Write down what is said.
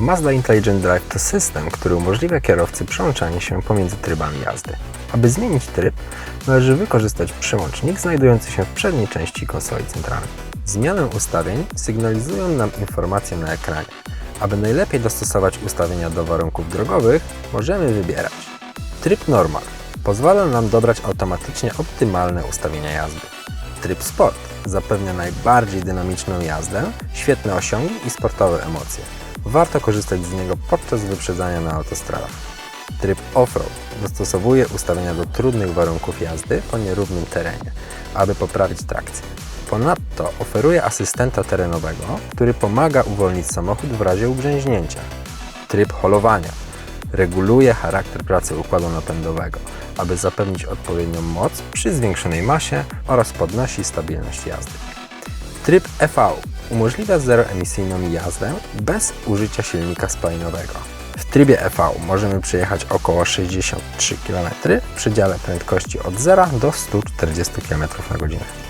Mazda Intelligent Drive to system, który umożliwia kierowcy przełączanie się pomiędzy trybami jazdy. Aby zmienić tryb, należy wykorzystać przełącznik znajdujący się w przedniej części konsoli centralnej. Zmianę ustawień sygnalizują nam informacje na ekranie. Aby najlepiej dostosować ustawienia do warunków drogowych, możemy wybierać Tryb Normal pozwala nam dobrać automatycznie optymalne ustawienia jazdy. Tryb Sport zapewnia najbardziej dynamiczną jazdę, świetne osiągi i sportowe emocje. Warto korzystać z niego podczas wyprzedzania na autostradach. Tryb Offroad dostosowuje ustawienia do trudnych warunków jazdy po nierównym terenie, aby poprawić trakcję. Ponadto oferuje asystenta terenowego, który pomaga uwolnić samochód w razie ugrzęźnięcia. Tryb holowania reguluje charakter pracy układu napędowego, aby zapewnić odpowiednią moc przy zwiększonej masie oraz podnosi stabilność jazdy. Tryb EV umożliwia zeroemisyjną jazdę bez użycia silnika spalinowego. W trybie EV możemy przejechać około 63 km w przedziale prędkości od 0 do 140 km na godzinę.